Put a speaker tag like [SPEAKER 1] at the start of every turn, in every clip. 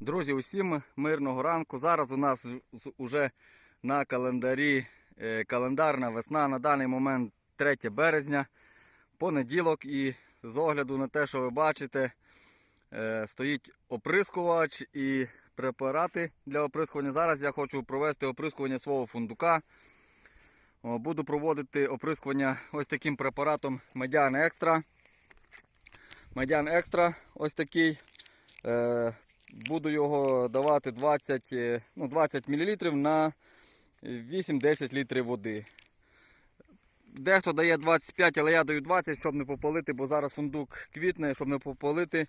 [SPEAKER 1] Друзі, усім мирного ранку. Зараз у нас вже на календарі е, календарна весна. На даний момент 3 березня, понеділок. І з огляду на те, що ви бачите, е, стоїть оприскувач і препарати для оприскування. Зараз я хочу провести оприскування свого фундука. Буду проводити оприскування ось таким препаратом Медян Екстра. Медян Екстра ось такий. Буду його давати 20, е, ну, 20 мл на 8-10 літрів води. Дехто дає 25, але я даю 20, щоб не попалити, бо зараз фундук квітне, щоб не попалити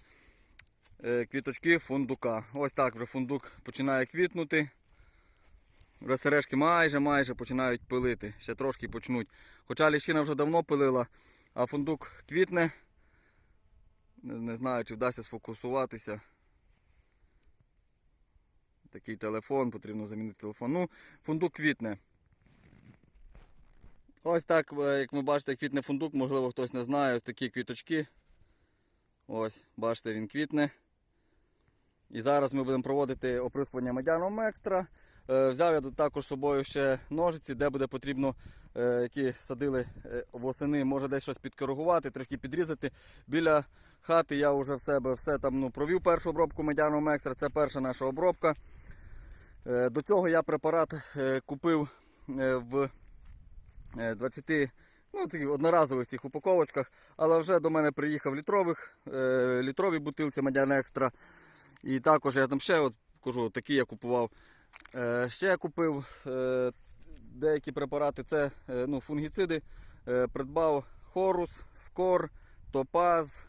[SPEAKER 1] е, квіточки фундука. Ось так вже фундук починає квітнути. Вже майже майже починають пилити. Ще трошки почнуть. Хоча ліщина вже давно пилила, а фундук квітне. Не, не знаю, чи вдасться сфокусуватися. Такий телефон, потрібно замінити телефон. Ну, фундук квітне. Ось так, е, як ви бачите, квітне фундук, можливо хтось не знає, ось такі квіточки. Ось, бачите, він квітне. І зараз ми будемо проводити оприскування медяном екстра. Е, Взяв я також з собою ще ножиці, де буде потрібно, е, які садили восени, може десь щось підкоригувати, трохи підрізати. Біля хати я вже в себе все там ну, провів першу обробку медяном екстра. Це перша наша обробка. Е, До цього я препарат е, купив е, в е, 20 ну, одноразових цих упаковочках, але вже до мене приїхав літрових, літрові бутилці Медян Екстра. І також я там ще от, кажу, такі я купував. Ще я купив деякі препарати, це ну, фунгіциди. Придбав Хорус, Скор, Топаз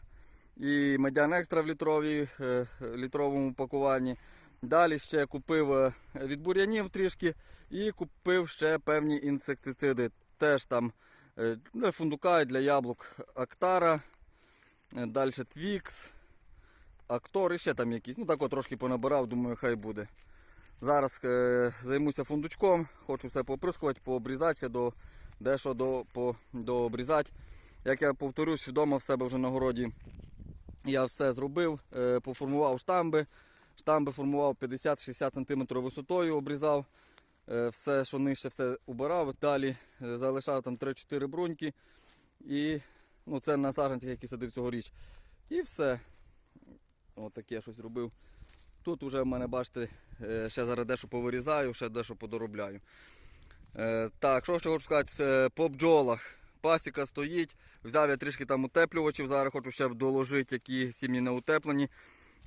[SPEAKER 1] і Медян Екстра в літровій, е, літровому пакуванні. Далі ще купив е, від бур'янів трішки і купив ще певні інсектициди. Теж там е, для фундука і для яблук Актара, далі Твікс, Актор і ще там якісь. Ну так от трошки понабирав, думаю, хай буде. Зараз е, займуся фундучком, хочу все поприскувати, пообрізатися, до, дещо до, по, дообрізати. Як я повторюсь, вдома в себе вже на городі я все зробив, е, поформував штамби. Штамби формував 50-60 см висотою, обрізав. Е, Все, що нижче, все убирав. Далі е, залишав там 3-4 бруньки. І ну, це на саджанцях, які садив цьогоріч. І все. От таке щось робив. Тут вже в мене, бачите, ще зараз дещо повирізаю, ще дещо подоробляю. Так, що хочу сказати, по бджолах. Пасіка стоїть. Взяв я трішки там утеплювачів, зараз хочу ще доложити, які сім'ї не утеплені.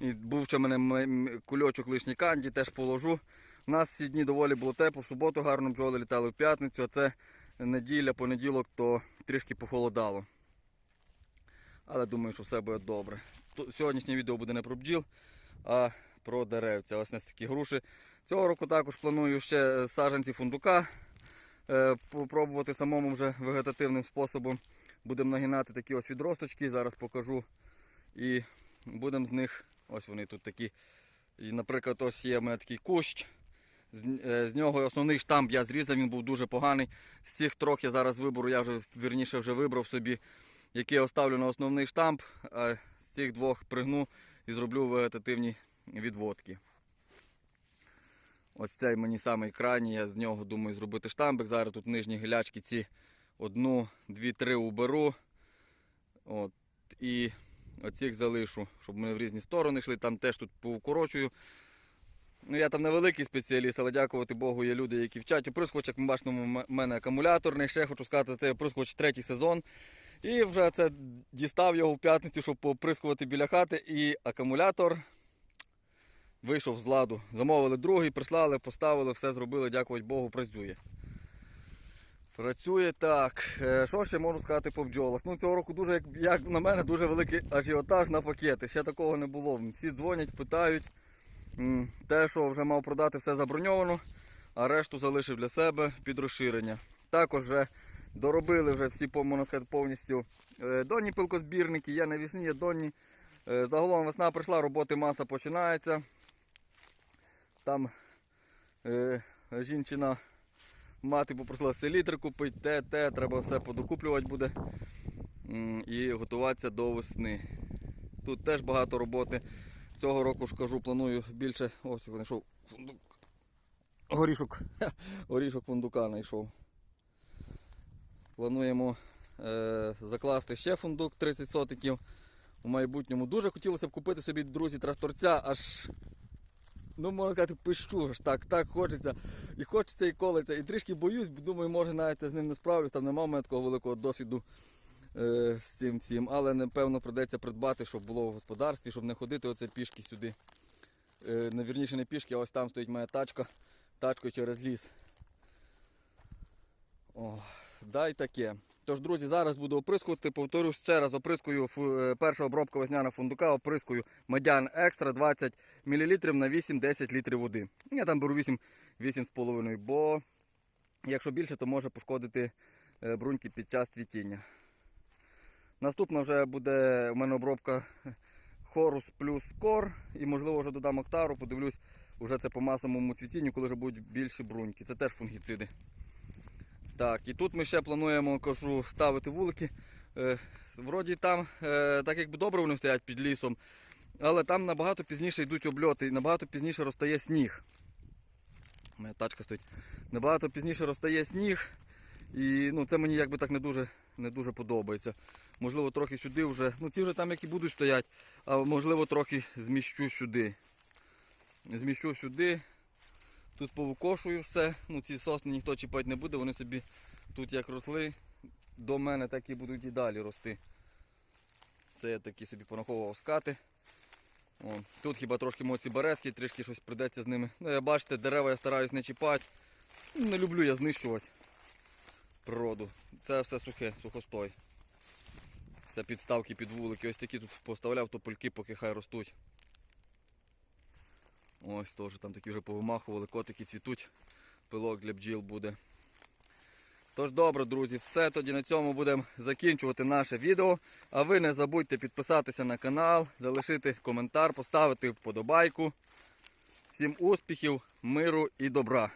[SPEAKER 1] І був ще в мене кульочок лишній канді, теж положу. У нас ці дні доволі було тепло, в суботу гарно бджоли літали в п'ятницю, а це неділя, понеділок, то трішки похолодало. Але думаю, що все буде добре. Сьогоднішнє відео буде не про бджіл, а про деревця. Ось у нас такі груші. Цього року також планую ще саджанці фундука е, попробувати самому вже вегетативним способом. Будемо нагинати такі ось відросточки, зараз покажу. І будемо з них, ось вони тут такі. І, наприклад, ось є в мене такий кущ. З, е, нього основний штамп я зрізав, він був дуже поганий. З цих трьох я зараз виберу, я вже вірніше вже вибрав собі, який я оставлю на основний штамп, а з цих двох пригну і зроблю вегетативні відводки. Ось цей мені самий крайній, я з нього думаю зробити штамбик. Зараз тут нижні гілячки ці одну, дві, три уберу. От, і оцих залишу, щоб вони в різні сторони йшли. Там теж тут поукорочую. Ну, я там не великий спеціаліст, але дякувати Богу, є люди, які вчать. Оприскувач, як ми бачимо, в мене акумуляторний. Ще хочу сказати, це оприскувач третій сезон. І вже це дістав його в п'ятницю, щоб поприскувати біля хати. І акумулятор вийшов з ладу. Замовили другий, прислали, поставили, все зробили, дякувати Богу, працює. Працює так. Е, Що ще можу сказати по бджолах? Ну, цього року дуже, як, на мене, дуже великий ажіотаж на пакети. Ще такого не було. Всі дзвонять, питають. Те, що вже мав продати, все заброньовано, а решту залишив для себе під розширення. Також вже доробили вже всі, можна сказати, повністю е, донні пилкозбірники, є навісні, є донні. Е, Загалом весна прийшла, роботи маса починається. Там е, жінчина мати попросила селітр купити, те, те, треба все подокуплювати буде і готуватися до весни. Тут теж багато роботи. Цього року ж кажу, планую більше. Ось знайшов фундук. Горішок. Горішок фундука знайшов. Плануємо е, закласти ще фундук 30 сотиків у майбутньому. Дуже хотілося б купити собі, друзі, тракторця, аж, ну можна сказати, пищу, аж так, так хочеться. І хочеться, і колеться. І трішки боюсь, бо думаю, може навіть з ним не справлюсь, там немає мене такого великого досвіду е, з цим цим. Але напевно придеться придбати, щоб було в господарстві, щоб не ходити оце пішки сюди. Е, не вірніше не пішки, а ось там стоїть моя тачка, тачкою через ліс. О, дай таке. Тож, друзі, зараз буду оприскувати. Повторюсь ще раз, оприскую е, перша обробка весняна фундука, оприскую Медян Екстра 20 мл на 8-10 літрів води. Я там беру 8, 8,5, бо якщо більше, то може пошкодити е, бруньки під час цвітіння. Наступна вже буде у мене обробка Хорус плюс Кор і можливо вже додам Октару, подивлюсь, вже це по масовому цвітінню, коли вже будуть більші бруньки. Це теж фунгіциди. Так, і тут ми ще плануємо кажу, ставити вулики. Е, вроді там, е, так якби добре вони стоять під лісом, але там набагато пізніше йдуть обльоти і набагато пізніше розтає сніг. У мене тачка стоїть. Набагато пізніше розтає сніг. І ну, це мені якби так не дуже, не дуже подобається. Можливо, трохи сюди вже. Ну ці вже там які будуть стоять, а можливо трохи зміщу сюди. Зміщу сюди. Тут повикошую все. Ну ці сосни ніхто чіпати не буде, вони собі тут як росли, до мене так і будуть і далі рости. Це я такі собі понаховував скати. О, тут хіба трошки моці березки, трішки щось придеться з ними. Ну, я бачите, дерева я стараюсь не чіпати. Не люблю я знищувати природу. Це все сухе, сухостой. Це підставки під вулики. Ось такі тут поставляв топольки, поки хай ростуть. Ось теж там такі вже повимахували, котики цвітуть, пилок для бджіл буде. Тож добре, друзі, все тоді на цьому будемо закінчувати наше відео. А ви не забудьте підписатися на канал, залишити коментар, поставити вподобайку. Всім успіхів, миру і добра!